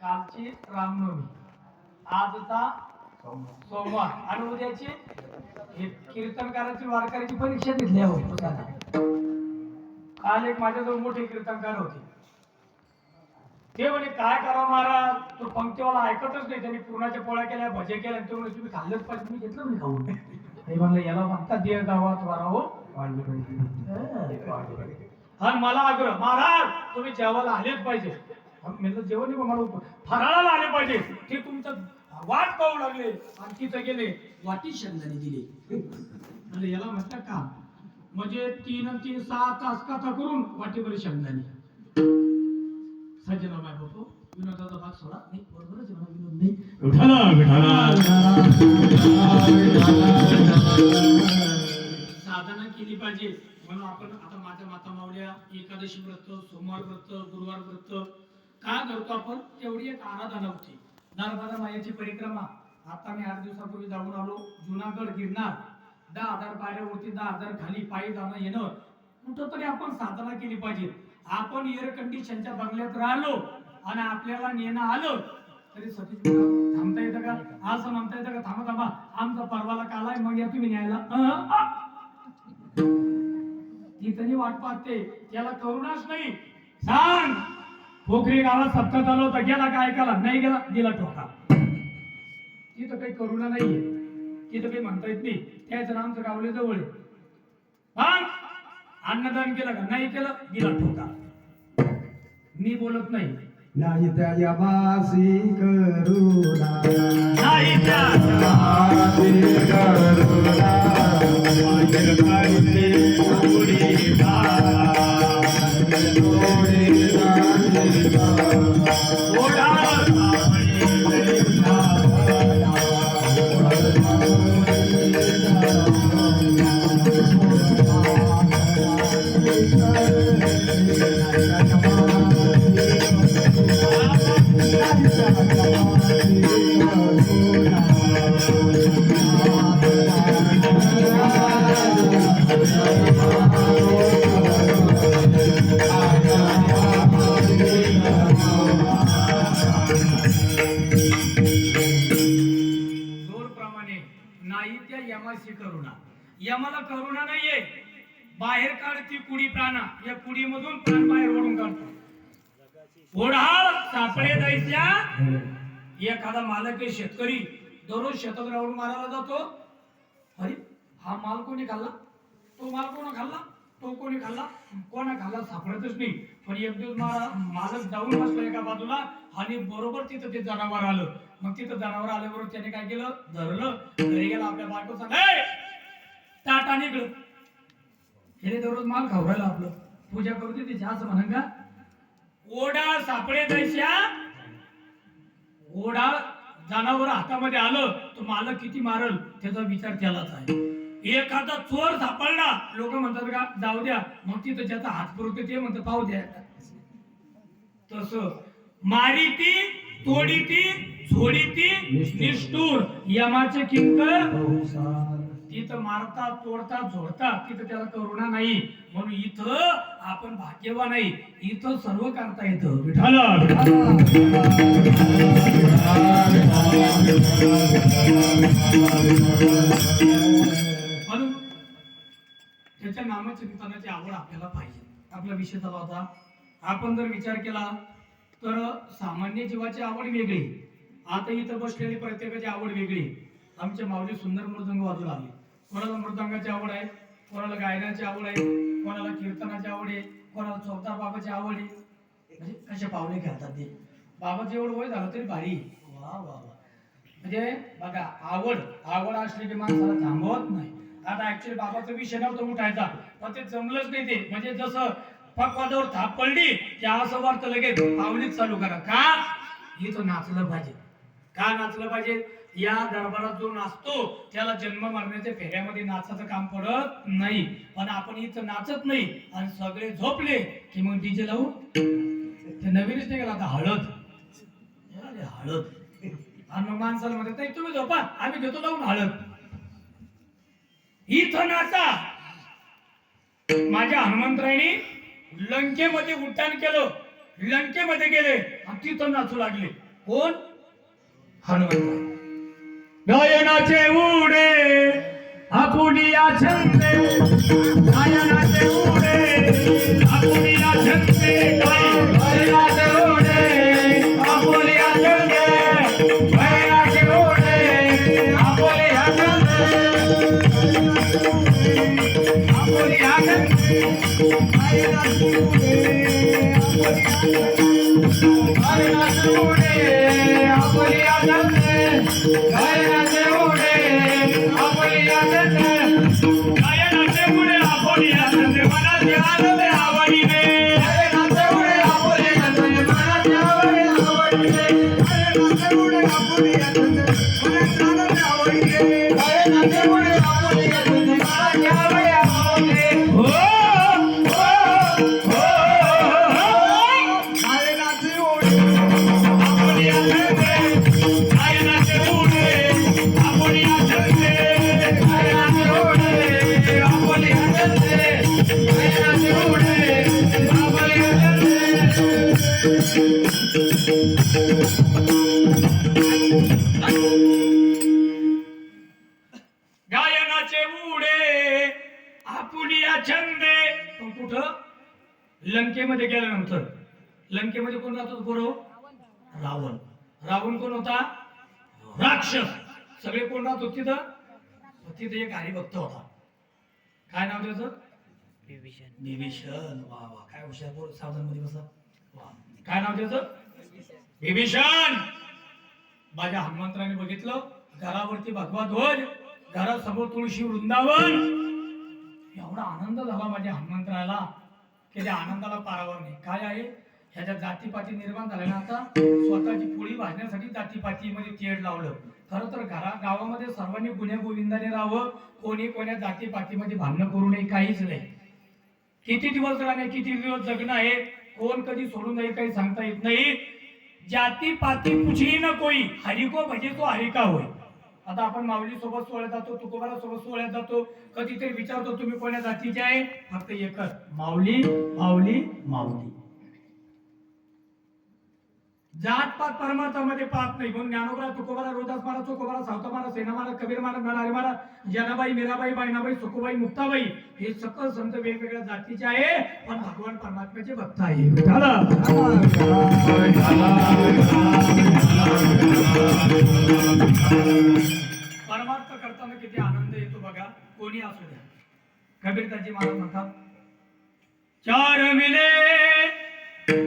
कालची रामनवमी. आजचा सोमवार. आणि उद्याची हे कीर्तनकाराची वारकऱ्याची परीक्षा घेतली आहे हो. काल एक माझ्याजवळ मोठे कीर्तनकार होते. ते म्हणे काय करा महाराज? तो पंक्तीवाला ऐकतच नाही. त्यांनी पूर्णाच्या पोळ्या केल्या भजे केल्या आणि ते म्हणे तुम्ही खाल्लंच पाहिजे. मी घेतलं नाही खाऊन. ते म्हणलं याला म्हणतात देह गावात वाराहो आणि मला आग्रह महाराज तुम्ही जेवायला आलेच पाहिजे. म्हणलं जेवण नाही मला फराळाला आले पाहिजे. ते तुमचं वाट पाहू लागले. आणि तिथं गेले. वाटी शेंगदाणे दिली. म्हणजे याला म्हटलं का? म्हणजे तीन आणि तीन सहा तास कथा करून वाटीवर शेंगदाणे. सज्जना हो। विनोदाचा भाग सोडा। नाही बरोबरच विनोद नाही विठाला साधना केली पाहिजे. म्हणून आपण आता माझ्या माता मावल्या एकादशी व्रत सोमवार व्रत गुरुवार व्रत का करतो आपण? तेवढी एक आराधना होती. नर्मदा मायाची परिक्रमा. आता मी आठ दिवसापूर्वी जाऊन आलो. जुनागड गिरणार दहा हजार पायऱ्यावरती दहा हजार खाली पायी जाणं येणं. कुठं तरी आपण साधना केली पाहिजे. आपण एअर कंडिशनच्या बंगल्यात राहिलो आणि आपल्याला नेणं आलं तरी सतीश थांबता येतं का? असं म्हणता येतं का? थांबा थांबा. आमचा परवाला काल आहे मग या तुम्ही न्यायला. ती तरी वाट पाहते. त्याला करुणाच नाही. सांग. पोखरी गावात सप्ताह आलो होता. गेला का ऐकायला? नाही गेला? दिला ठोका तिथं काही करुणा नाहीये. तिथं काही म्हणता येत नाही. त्याच आमचं गावले जवळ आहे. अन्नदान केलं का? नाही केलं दिला ठोका. मी बोलत नाही. नाही त्या यमासी करुणा. नाही त्या यमासी करुणा. जोर नाही त्या यमाशी करुणा. यमाला करुणा नाहीये. बाहेर काढती कुडी प्राणा. या कुडीमधून प्राण बाहेर ओढून काढतो. ओढाळ सापळे जायच्या. एखादा मालक शेतकरी. दररोज शेतात राहून मारायला जातो. अरे हा माल कोणी खाल्ला? तो माल कोणा खाल्ला? तो कोणी खाल्ला? कोणा खाल्ला सापडतच नाही. पण एक दिवस मा- मालक जाऊन बसला एका बाजूला आणि बरोबर तिथं ते जनावर आलं. मग तिथं जनावर आल्याबरोबर त्याने काय केलं? धरलं. घरी गेला आपल्या बायको सांग ताट हे दररोज माल खावरायला आपलं. पूजा करू दे तिची असं म्हणा का? ओढा सापडे दैश्या ओढा जनावर हातामध्ये आलं तर मालक किती मारल त्याचा विचार केलाच आहे. एखादा चोर सापडला लोक म्हणतात का जाऊ द्या. मग तिथं ज्याचा हात पुरवतो ते म्हणतात पाहू द्या. तस. मारी ती तोडी ती झोडी ती निष्ठूर. यमाचे किंकर. तिथं मारता तोडता झोडता. तिथं त्याला करुणा नाही. म्हणून इथं आपण भाग्यवान नाही इथं सर्व करता येतं. विठाला त्याच्या नामचिंतनाची आवड आपल्याला पाहिजे. आपला विषय झाला होता. आपण जर विचार केला तर सामान्य जीवाची आवड वेगळी. आता इथं बसलेली प्रत्येकाची आवड वेगळी. आमचे माऊली सुंदर मृदंग वाजू लागले. कोणाला मृदंगाची आवड आहे? कोणाला गायनाची आवड आहे? कोणाला कीर्तनाची आवड आहे? कोणाला चौथार बाबाची आवड आहे? म्हणजे कसे पावले खेळतात ते. बाबाचं एवढं वय झालं तरी भारी. वा वा वा. म्हणजे बघा आवड आवड असली की माणसाला थांबवत नाही. आता ऍक्च्युली बाबाचं विषय नव्हता उठायचा. पण ते जमलंच नाही ते. म्हणजे जसं पकवादावर थाप पडली की असं वाटतं लगेच पावलीच चालू करा. का? इथं नाचलं पाहिजे. का नाचलं पाहिजे? या दरबारात जो नाचतो त्याला जन्म मरण्याच्या फेऱ्यामध्ये नाचाचं काम पडत नाही. पण आपण इथं नाचत नाही. आणि सगळे झोपले की मग डीजे लावू ते नवीनच नाही हळद. आता हळद. आणि मग माणसाला म्हणतात नाही तुम्ही झोपा. आम्ही घेतो लावून हळद. इथं नाचा माझ्या हनुमंतरायणी लंकेमध्ये उड्डाण केलं. लंकेमध्ये गेले. आणि तिथं नाचू लागले. कोण? हनुमंतराय. नयनाचे उडे आपुलिया छंदे नयनाचे उडे आपुलिया छंदे गायनाचे उडे आपुलिया छंदे गायनाचे उडे आपुलिया छंदे आपुलिया छंदे गायनाचे उडे आपुलिया छंदे. पण कुठं? लंकेमध्ये गेल्यानंतर. लंकेमध्ये कोण राहतो गुरु रावण. रावण कोण होता? राक्षस. सगळे कोण राहत होते तिथं? तिथं एक हरिभक्त होता. काय नाव त्याचं? विभीषण. वा वा. काय हुशार बोल सावधानमध्ये बसा. वा. काय नाव त्याचं? विभीषण! माझ्या हनुमंतराने बघितलं घरावरती भगवा ध्वज घरासमोर तुळशी वृंदावन. एवढा आनंद झाला माझ्या हनुमंतराला की त्या आनंदाला पारावर नाही. काय आहे? ह्याच्या जातीपाती निर्माण झाल्या ना आता स्वतःची पोळी भाजण्यासाठी जातीपातीमध्ये तेड लावलं. खरं तर घरा गावामध्ये सर्वांनी गुन्ह्या गोविंदाने राहावं कोणी कोण्या जातीपातीमध्ये भांडणं करू नये काहीच नाही. किती दिवस राहणे किती दिवस जगणं आहे कोण कधी सोडून जाईल काही सांगता येत नाही. जाती पाती पुछी न कोई हरिको भजे तो हरिका होय? आता आपण माऊली सोबत सोहळ्यात जातो तुकोबाला सोबत सोहळ्यात जातो. कधीतरी विचारतो तुम्ही कोण्या जातीचे आहे? फक्त एकच माऊली माऊली माऊली. जात पात परमार्थामध्ये पाहत नाही. म्हणून ज्ञानोबरा तुकोबारा रोदास महाराज चोकोबारा सावता महाराज सेना महाराज कबीर महाराज नरहरी महाराज जनाबाई मीराबाई बायनाबाई सुखोबाई मुक्ताबाई हे सकल संत वेगवेगळ्या जातीचे आहे. पण भगवान परमात्म्याचे भक्त आहे. परमार्थ करताना किती आनंद येतो बघा. कोणी असू द्या. कबीरदाजी महाराज म्हणतात चार मिले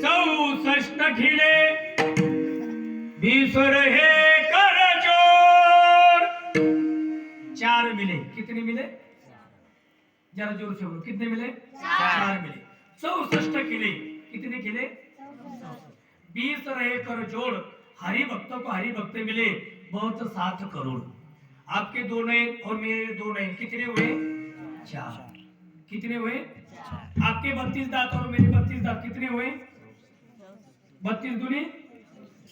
चौसष्ट ठिले विसर हे कर जोर. चार मिले. कितने मिले? जरा जोर से बोलो कितने मिले? चार. मिले. चौसष्ट किले. कितने किले? बीस रहे कर जोड़ हरि भक्तों को हरि भक्त मिले. बहुत सात करोड़. आपके दो नए और मेरे दो नए. कितने हुए? चार. कितने हुए? आपके बत्तीस दांत और मेरे बत्तीस दांत कितने हुए? बत्तीस दुनी?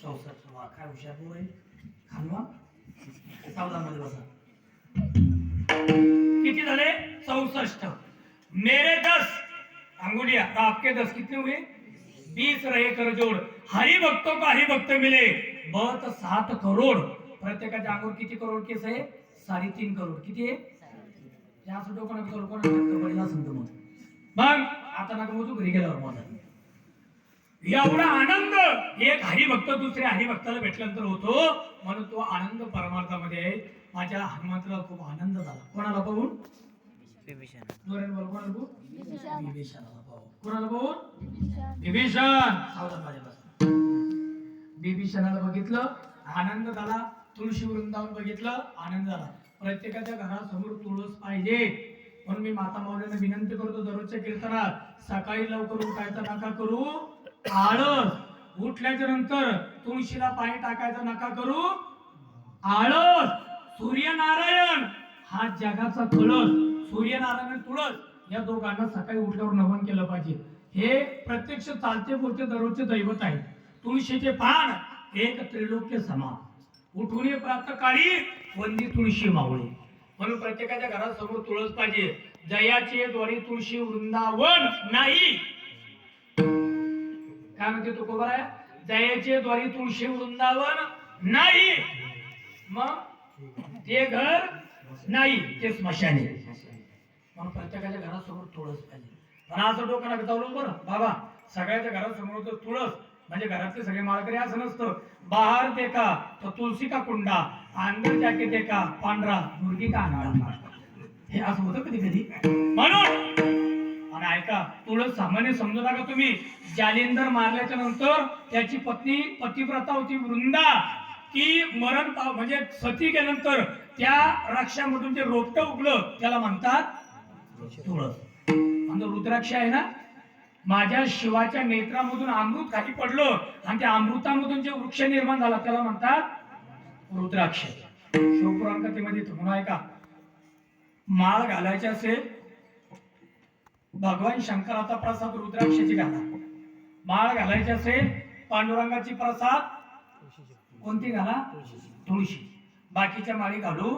चौसष्ट वाह, काय हुशार पोर आहे खानवा सावधानमध्ये बसा. किती झाले? चौसष्ट. मेरे दस. अंगुलिया आपके दस कितने हुए बीस रहे कर जोड़ हरी भक्तों का हरी भक्त मिले. बहुत सात करोड़. प्रत्येकाच्या अंगावर किती करोड केस आहे? साडेतीन करोड. किती आहे? जास्त डोकं नका कोणाला पडला असेल मग मग आता नका मोजू. घरी गेल्यावर माझा एवढा आनंद. एक हरिभक्त दुसऱ्या हरिभक्ताला भेटल्यानंतर होतो. म्हणून तो आनंद परमार्थामध्ये आहे. माझ्या हनुमंताला खूप आनंद झाला. कोणाला पाहून कोणाला. विभीषणाला बघितलं. आनंद झाला. तुळशी वृंदावन बघितलं. आनंद झाला. प्रत्येकाच्या घरासमोर तुळस पाहिजे. म्हणून मी माता माऊलींना विनंती करतो दररोजच्या कीर्तनात. सकाळी लवकर उठायचं नका करू. आळस. उठल्याच्या नंतर तुळशीला पाणी टाकायचं नका करू. आळस. सूर्यनारायण. हा जगाचा तुळस सूर्यनारायण तुळस. या दोघांना सकाळी उठल्यावर नमन केलं पाहिजे. हे प्रत्यक्ष चालते बोलते दररोजचे दैवत आहे. तुळशीचे पान एक त्रिलोक्य समान. उठून ये प्रातकाळी वंदी तुळशी मावळी. म्हणून प्रत्येकाच्या घरासमोर तुळस पाहिजे. जयाचे द्वारी तुळशी वृंदावन नाही. काय म्हणते तो कोबर? आहे जयाचे द्वारी तुळशी वृंदावन नाही. मग? ते घर नाही ते स्मशाने म्हणून प्रत्येकाच्या घरासमोर तुळस पाहिजे. पण असं डोकं नका बरं. बाबा सगळ्याच्या घरासमोर तर तुळस. म्हणजे घरातले सगळे माळकरी असं नसतं. बाहेर देका तर तुळशी का कुंडा? अंदर जाके देखा पांढरा मुलगी का अंगाळा हे असं होतं कधी कधी म्हणून आणि ऐका थोडं सामान्य समजू नका तुम्ही. जालिंदर मारल्याच्या नंतर त्याची पत्नी पतिव्रता होती वृंदा ती मरण पाव म्हणजे सती गेल्यानंतर त्या राक्षामधून जे रोपट उगलं त्याला म्हणतात तुळस. म्हणजे रुद्राक्ष आहे ना? माझ्या शिवाच्या नेत्रामधून अमृत खाली पडलं आणि त्या अमृतामधून जे वृक्ष निर्माण झाला त्याला म्हणतात रुद्राक्ष. शिवपुराण कथेमध्ये ऐका माळ घालायचे असेल भगवान शंकराचा प्रसाद रुद्राक्षाची घाला. माळ घालायची असेल पांडुरंगाची प्रसाद कोणती घाला? तुळशी. बाकीच्या माळी घालू.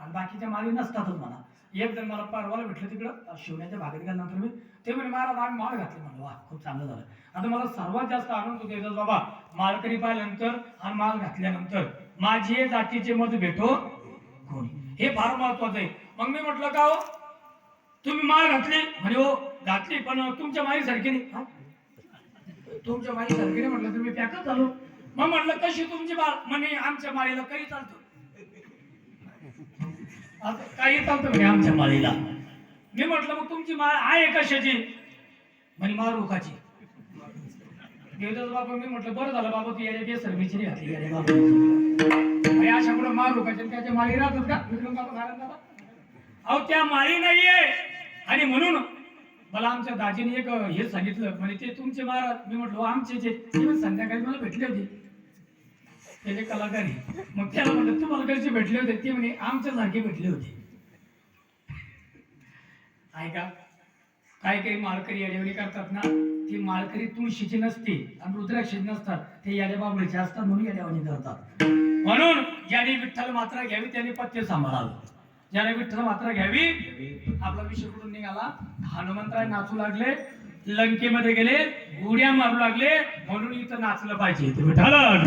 आणि बाकीच्या माळी नसतातच म्हणा. एक जण मला परवाला भेटलं तिकडं शिवण्याच्या भागात गेल्यानंतर मी. ते म्हणे महाराज आम्ही माळ घातली. म्हणलं वा खूप चांगलं झालं. आता मला सर्वात जास्त आनंद होतो याचा बाबा माळकरी पाहिल्यानंतर आणि माळ घातल्यानंतर माझे जातीचे मत भेटो कोणी. हे फार महत्वाचं आहे. मग मी म्हटलं का हो? तुम्ही माळ घातली म्हणे हो घातली पण तुमच्या माळीसारखी नाही. तुमच्या माळीसारखी नाही म्हटलं तुम्ही पॅकच झालो. मग म्हटलं कशी तुमची माळ? म्हणे आमच्या माळीला काही चालतो. काही चालतं म्हणे आमच्या माळीला. मी म्हटलं मग तुमची माळ आहे कशाची? म्हणे माळ रोखाची. देवदास बाबा मी म्हटलं बरं झालं बाबा तू याच्या बेसर मिचरी घातली बाबा. अशा कुठं माळ रोखायचे त्याच्या माळी राहतात का? विक्रम बाबा घालत अहो त्या माळी नाहीये. आणि म्हणून मला आमच्या दाजीने एक हे सांगितलं. म्हणजे ते तुमचे महाराज. मी म्हटलो आमचे जे. संध्याकाळी मला भेटले होते. त्याचे कलाकारी. मग त्याला म्हणलं तुम्हाला कसे भेटले होते? ते म्हणे आमच्या सारखे भेटले होते. ऐका काही काही माळकरी याडेवणी करतात ना ती माळकरी तुळशीची नसते आणि रुद्राक्षी नसतात. ते याड्याबाबळीचे असतात म्हणून याडेवणी करतात. म्हणून ज्याने विठ्ठल मात्रा घ्यावी त्याने पथ्य सांभाळावं. ज्याने विठ्ठल मात्र घ्यावी. आपला विषय कुठून निघाला. हनुमंतराय नाचू लागले. लंकेमध्ये गेले. उड्या मारू लागले. म्हणून इथं नाचलं पाहिजे. विठ्ठल!